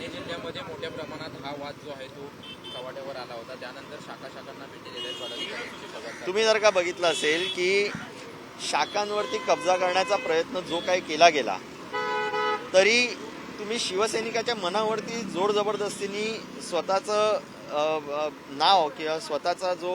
ठाणे जिल्ह्यामध्ये मोठ्या प्रमाणात हा वाद जो आहे तो चव्हाट्यावर आला होता. त्यानंतर शाखा शाखांना भेटी दिल्या तुम्ही जर का बघितलं असेल की शाखांवरती कब्जा करण्याचा प्रयत्न जो काही केला गेला तरी तुम्ही शिवसैनिकाच्या मनावरती जोर जबरदस्तीने स्वतःचं नाव किंवा स्वतःचा जो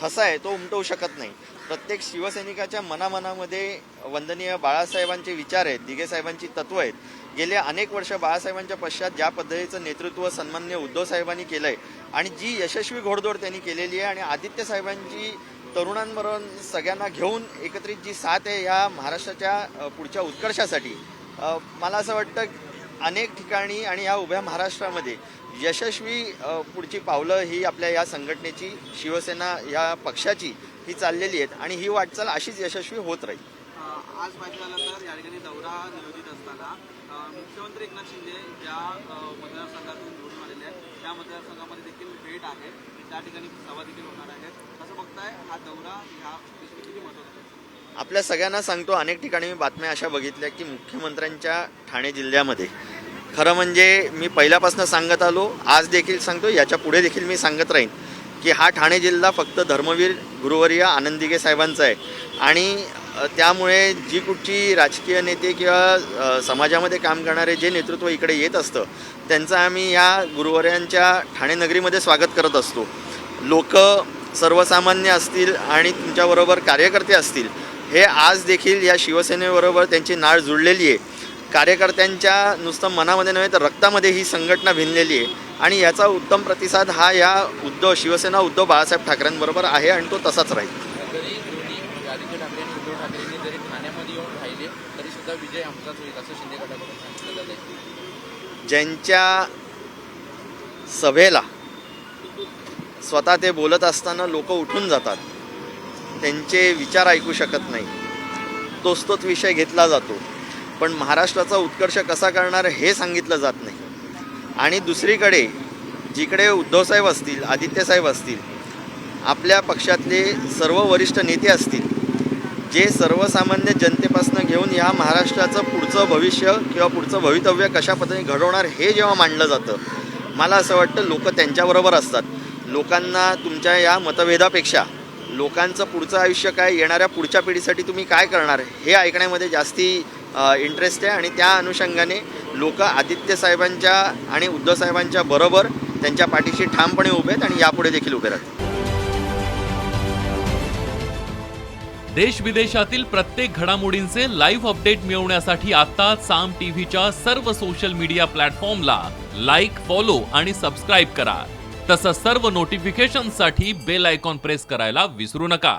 ठसा आहे तो उमटवू शकत नाही. प्रत्येक शिवसैनिकाच्या मनामनामध्ये वंदनीय बाळासाहेबांचे विचार आहेत दिघे साहेबांची तत्व आहेत. गेले अनेक वर्ष बाळासाहेबांच्या पश्चात ज्या पद्धतीचं नेतृत्व सन्मान्य उद्धव साहेबांनी केलंय आणि जी यशस्वी घोडदौड त्यांनी केलेली आहे आणि आदित्य साहेबांची तरुणांबरोबर सगळ्यांना घेऊन एकत्रित जी साथ आहे या महाराष्ट्राच्या पुढच्या उत्कर्षासाठी मला असं वाटतं अनेक ठिकाणी आणि या उभ्या महाराष्ट्रामध्ये यशस्वी पुढची पावलं ही आपल्या या संघटनेची शिवसेना या पक्षाची ही चाललेली आहेत आणि ही वाटचाल अशीच यशस्वी होत राहील. आज पाहिजे झालं तर या ठिकाणी दौरा नियोजित असताना मुख्यमंत्री एकनाथ शिंदे ज्या मतदारसंघातून निवडून आलेले आहेत. त्या मतदारसंघामध्ये देखील भेट आहे. त्या ठिकाणी सभा देखील होणार आहे कसं बघताय हा दौरा ह्या किती महत्त्वाचा? आपल्या सगळ्यांना सांगतो अनेक ठिकाणी मी बातम्या अशा बघितल्या की मुख्यमंत्र्यांच्या ठाणे जिल्ह्यामध्ये खरं म्हणजे मी पहिल्यापासून सांगत आलो आज देखील सांगतो याच्यापुढे देखील मी सांगत राहीन की हा ठाणे जिल्हा फक्त धर्मवीर गुरुवर्य आनंदिगे साहेबांचा आहे. आणि त्यामुळे जी कुठची राजकीय नेते किंवा समाजामध्ये काम करणारे जे नेतृत्व इकडे येत असतं त्यांचं आम्ही या गुरुवर्यांच्या ठाणे नगरीमध्ये स्वागत करत असतो. लोक सर्वसामान्य असतील आणि तुमच्याबरोबर कार्यकर्ते असतील हे आज देखील या शिवसेनेबरोबर त्यांची नाळ जुळलेली आहे. कार्यकर्त्यांच्या नुसतं मनामध्ये नव्हे तर रक्तामध्ये ही संघटना भिनलेली आहे. आणि याचा उत्तम प्रतिसाद हा या उद्धव शिवसेना उद्धव बाळासाहेब ठाकरेंबरोबर आहे आणि तो तसाच राहील. ज्यांच्या सभेला स्वतः ते बोलत असताना लोक उठून जातात त्यांचे विचार ऐकू शकत नाही. तोच तोच विषय घेतला जातो. पण महाराष्ट्राचा उत्कर्ष कसा करणार हे सांगितलं जात नाही. आणि दुसरीकडे जिकडे उद्धवसाहेब असतील आदित्यसाहेब असतील आपल्या पक्षातले सर्व वरिष्ठ नेते असतील जे सर्वसामान्य जनतेपासून घेऊन या महाराष्ट्राचं पुढचं भविष्य किंवा पुढचं भवितव्य कशा पद्धतीने घडवणार हे जेव्हा मांडलं जातं मला असं वाटतं लोक त्यांच्याबरोबर असतात. लोकांना तुमच्या या मतभेदापेक्षा लोकांचं पुढचं आयुष्य काय येणाऱ्या पुढच्या पिढीसाठी तुम्ही काय करणार हे ऐकण्यामध्ये जास्ती इंटरेस्ट आहे आणि त्या अनुषंगाने लोक आदित्य साहेबांच्या आणि उद्धव साहेबांच्या बरोबर त्यांच्या पाठीशी ठामपणे उभे आहेत आणि यापुढे देखील उभे राहतात देश विदेशातील प्रत्येक घडामोडींचे लाईव्ह अपडेट मिळवण्यासाठी आता साम टीव्हीच्या सर्व सोशल मीडिया प्लॅटफॉर्मला लाईक फॉलो आणि सबस्क्राईब करा. तसंच सर्व नोटिफिकेशनसाठी बेल आयकॉन प्रेस करायला विसरू नका.